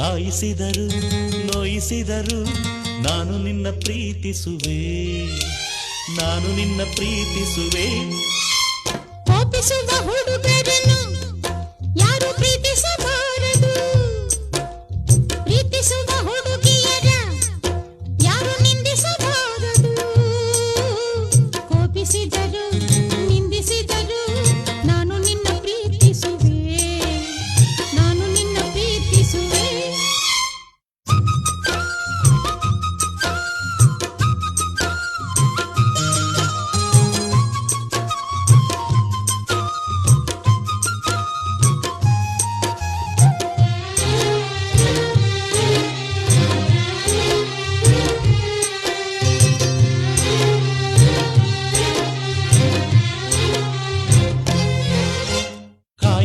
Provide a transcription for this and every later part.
ಕಾಯಿಸಿದರು ನೋಯಿಸಿದರು. ನಾನು ನಿನ್ನ ಪ್ರೀತಿಸುವೆ, ನಾನು ನಿನ್ನ ಪ್ರೀತಿಸುವೆ. ಕೋಪಿಸುವ ಹುಡುಗರನ್ನು ಯಾರು ಪ್ರೀತಿಸಬಾರದು? ಪ್ರೀತಿಸುವ ಹುಡುಗಿಯರ ಯಾರು ನಿಂದಿಸಬಾರದು? ಕೋಪಿಸಿದರು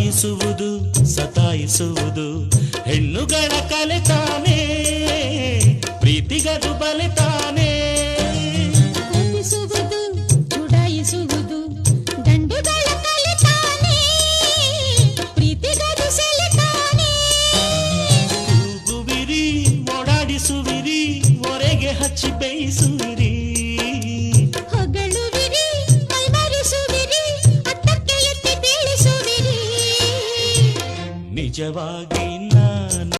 ಕಾಯಿಸುವುದು ಸತಾಯಿಸುವುದು. ಹೆಣ್ಣುಗಳ ಕಲೆ ತಾನೇ ಪ್ರೀತಿಗದು ಬಲೆ ತಾನೇ. ಚುಡಾಯಿಸುವುದು ಗಂಡುಗಳ ಕಲಿತಾನೆ ಪ್ರೀತಿಗದು ಕೂಗುವಿರಿ ಓಡಾಡಿಸುವಿರಿ ಹೊರೆಗೆ ಹಚ್ಚಿ ಬೇಯಿಸುವಿರಿ. ನಿಜವಾಗಿ ನಾನು